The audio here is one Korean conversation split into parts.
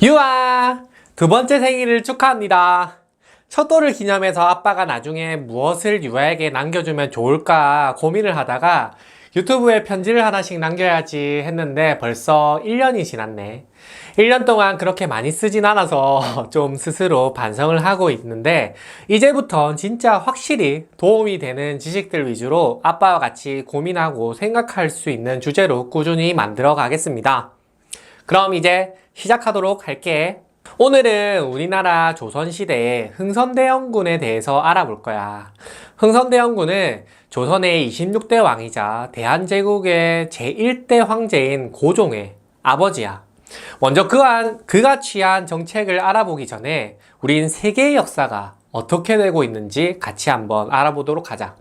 유아! 두 번째 생일을 축하합니다. 첫 돌을 기념해서 아빠가 나중에 무엇을 유아에게 남겨주면 좋을까 고민을 하다가 유튜브에 편지를 하나씩 남겨야지 했는데 벌써 1년이 지났네. 1년 동안 그렇게 많이 쓰진 않아서 좀 스스로 반성을 하고 있는데 이제부턴 진짜 확실히 도움이 되는 지식들 위주로 아빠와 같이 고민하고 생각할 수 있는 주제로 꾸준히 만들어 가겠습니다. 그럼 이제 시작하도록 할게. 오늘은 우리나라 조선시대의 흥선대원군에 대해서 알아볼 거야. 흥선대원군은 조선의 26대 왕이자 대한제국의 제1대 황제인 고종의 아버지야. 먼저 그한, 그가 취한 정책을 알아보기 전에 우린 세계의 역사가 어떻게 되고 있는지 같이 한번 알아보도록 하자.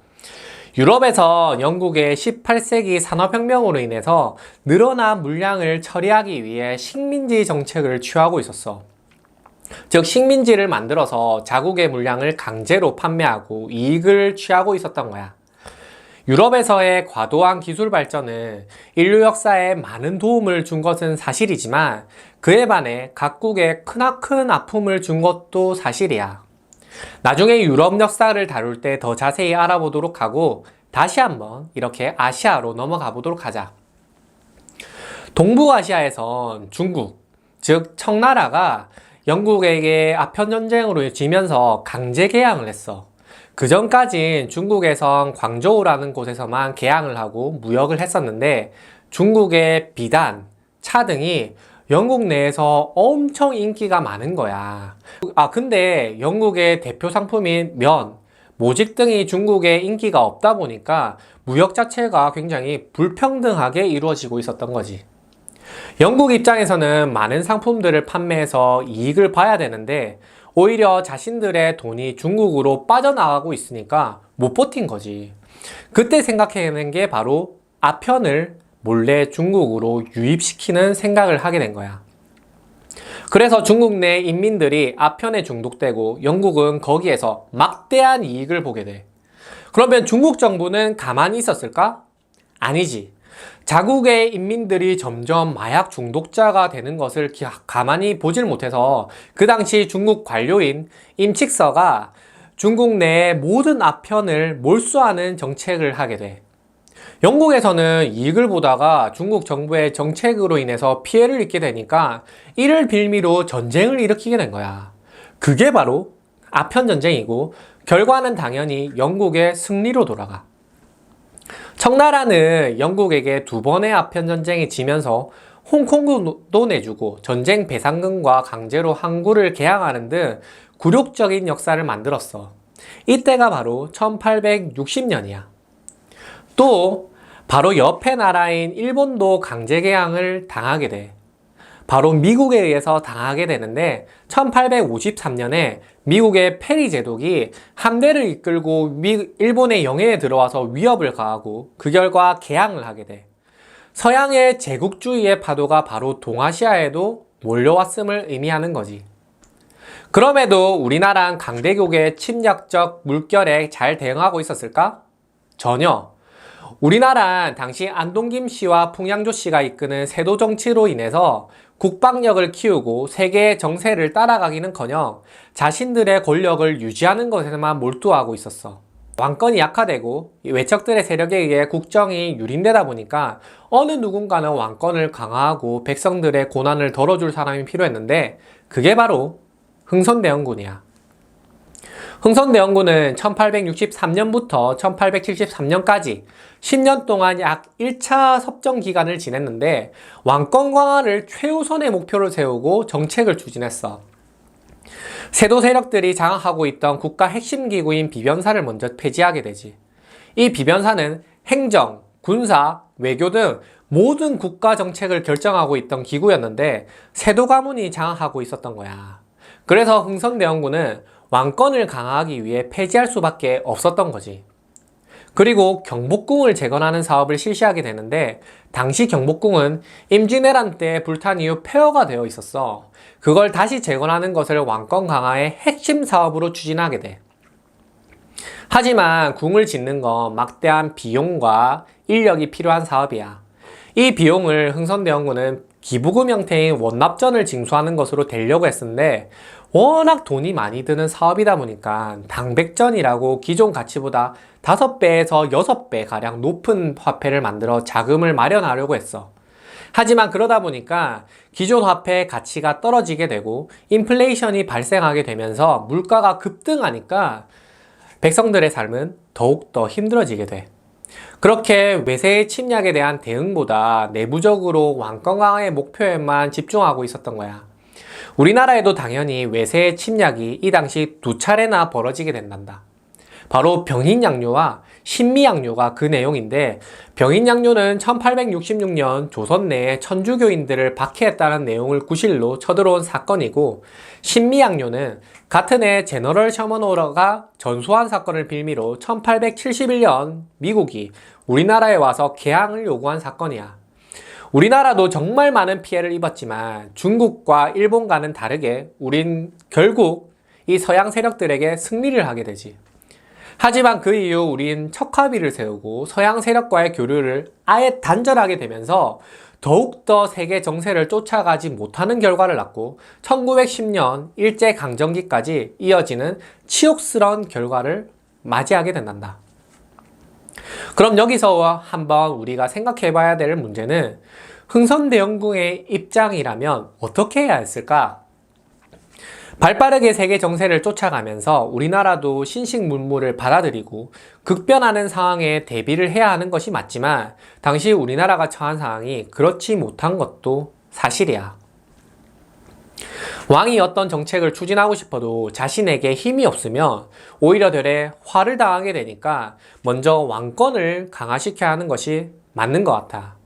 유럽에서 영국의 18세기 산업혁명으로 인해서 늘어난 물량을 처리하기 위해 식민지 정책을 취하고 있었어. 즉, 식민지를 만들어서 자국의 물량을 강제로 판매하고 이익을 취하고 있었던 거야. 유럽에서의 과도한 기술 발전은 인류 역사에 많은 도움을 준 것은 사실이지만 그에 반해 각국에 크나큰 아픔을 준 것도 사실이야. 나중에 유럽 역사를 다룰 때 더 자세히 알아보도록 하고 다시 한번 이렇게 아시아로 넘어가 보도록 하자. 동부아시아에선 중국, 즉 청나라가 영국에게 아편 전쟁으로 지면서 강제 개항을 했어. 그 전까진 중국에선 광저우라는 곳에서만 개항을 하고 무역을 했었는데 중국의 비단, 차 등이 영국 내에서 엄청 인기가 많은 거야. 아, 근데 영국의 대표 상품인 면, 모직 등이 중국에 인기가 없다 보니까 무역 자체가 굉장히 불평등하게 이루어지고 있었던 거지. 영국 입장에서는 많은 상품들을 판매해서 이익을 봐야 되는데 오히려 자신들의 돈이 중국으로 빠져나가고 있으니까 못 버틴 거지. 그때 생각해낸 게 바로 아편을 몰래 중국으로 유입시키는 생각을 하게 된 거야. 그래서 중국 내 인민들이 아편에 중독되고 영국은 거기에서 막대한 이익을 보게 돼. 그러면 중국 정부는 가만히 있었을까? 아니지. 자국의 인민들이 점점 마약 중독자가 되는 것을 기- 가만히 보질 못해서 그 당시 중국 관료인 임칙서가 중국 내의 모든 아편을 몰수하는 정책을 하게 돼. 영국에서는 이익을 보다가 중국 정부의 정책으로 인해서 피해를 입게 되니까 이를 빌미로 전쟁을 일으키게 된 거야. 그게 바로 아편 전쟁이고 결과는 당연히 영국의 승리로 돌아가. 청나라는 영국에게 두 번의 아편 전쟁이 지면서 홍콩도 내주고 전쟁 배상금과 강제로 항구를 개항하는 등 굴욕적인 역사를 만들었어. 이때가 바로 1860년이야. 또 바로 옆에 나라인 일본도 강제 개항을 당하게 돼. 바로 미국에 의해서 당하게 되는데 1853년에 미국의 페리 제독이 함대를 이끌고 미- 일본의 영해에 들어와서 위협을 가하고 그 결과 개항을 하게 돼. 서양의 제국주의의 파도가 바로 동아시아에도 몰려왔음을 의미하는 거지. 그럼에도 우리나라는 강대국의 침략적 물결에 잘 대응하고 있었을까? 전혀. 우리나라는 당시 안동김 씨와 풍양조 씨가 이끄는 세도 정치로 인해서 국방력을 키우고 세계의 정세를 따라가기는커녕 자신들의 권력을 유지하는 것에만 몰두하고 있었어. 왕권이 약화되고 이 외척들의 세력에 의해 국정이 유린되다 보니까 어느 누군가는 왕권을 강화하고 백성들의 고난을 덜어줄 사람이 필요했는데 그게 바로 흥선대원군이야. 흥선대원군은 1863년부터 1873년까지 10년 동안 약 1차 섭정 기간을 지냈는데 왕권 강화를 최우선의 목표로 세우고 정책을 추진했어. 세도 세력들이 장악하고 있던 국가 핵심 기구인 비변사를 먼저 폐지하게 되지. 이 비변사는 행정, 군사, 외교 등 모든 국가 정책을 결정하고 있던 기구였는데 세도 가문이 장악하고 있었던 거야. 그래서 흥선대원군은 왕권을 강화하기 위해 폐지할 수밖에 없었던 거지. 그리고 경복궁을 재건하는 사업을 실시하게 되는데 당시 경복궁은 임진왜란 때 불탄 이후 폐허가 되어 있었어. 그걸 다시 재건하는 것을 왕권 강화의 핵심 사업으로 추진하게 돼. 하지만 궁을 짓는 건 막대한 비용과 인력이 필요한 사업이야. 이 비용을 흥선대원군은 기부금 형태인 원납전을 징수하는 것으로 되려고 했었는데 워낙 돈이 많이 드는 사업이다 보니까 당백전이라고 기존 가치보다 5배에서 6배 가량 높은 화폐를 만들어 자금을 마련하려고 했어. 하지만 그러다 보니까 기존 화폐의 가치가 떨어지게 되고 인플레이션이 발생하게 되면서 물가가 급등하니까 백성들의 삶은 더욱더 힘들어지게 돼. 그렇게 외세의 침략에 대한 대응보다 내부적으로 왕권 강화의 목표에만 집중하고 있었던 거야. 우리나라에도 당연히 외세의 침략이 이 당시 두 차례나 벌어지게 된단다. 바로 병인양요와 신미양요가 그 내용인데 병인양요는 1866년 조선 내에 천주교인들을 박해했다는 내용을 구실로 쳐들어온 사건이고 신미양요는 같은 해 제너럴 셔먼호러가 전소한 사건을 빌미로 1871년 미국이 우리나라에 와서 개항을 요구한 사건이야. 우리나라도 정말 많은 피해를 입었지만 중국과 일본과는 다르게 우린 결국 이 서양 세력들에게 승리를 하게 되지. 하지만 그 이후 우린 척화비를 세우고 서양 세력과의 교류를 아예 단절하게 되면서 더욱더 세계 정세를 쫓아가지 못하는 결과를 낳고 1910년 일제강점기까지 이어지는 치욕스러운 결과를 맞이하게 된단다. 그럼 여기서 한번 우리가 생각해 봐야 될 문제는 흥선대원군의 입장이라면 어떻게 해야 했을까? 발빠르게 세계 정세를 쫓아가면서 우리나라도 신식 문물을 받아들이고 급변하는 상황에 대비를 해야 하는 것이 맞지만 당시 우리나라가 처한 상황이 그렇지 못한 것도 사실이야. 왕이 어떤 정책을 추진하고 싶어도 자신에게 힘이 없으면 오히려 되레 화를 당하게 되니까 먼저 왕권을 강화시켜야 하는 것이 맞는 것 같아.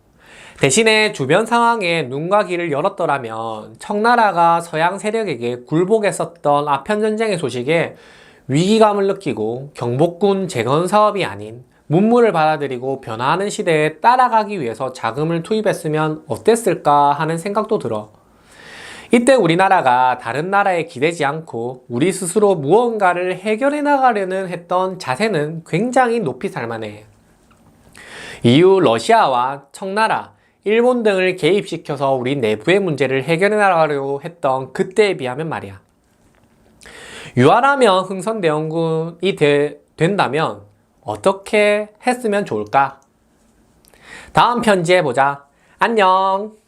대신에 주변 상황에 눈과 귀를 열었더라면 청나라가 서양 세력에게 굴복했었던 아편 전쟁의 소식에 위기감을 느끼고 경복군 재건 사업이 아닌 문물을 받아들이고 변화하는 시대에 따라가기 위해서 자금을 투입했으면 어땠을까 하는 생각도 들어. 이때 우리나라가 다른 나라에 기대지 않고 우리 스스로 무언가를 해결해 나가려는 했던 자세는 굉장히 높이 살만해. 이후 러시아와 청나라, 일본 등을 개입시켜서 우리 내부의 문제를 해결해 나가려고 했던 그때에 비하면 말이야. 유아라면 흥선대원군이 되, 된다면 어떻게 했으면 좋을까? 다음 편지에 보자. 안녕!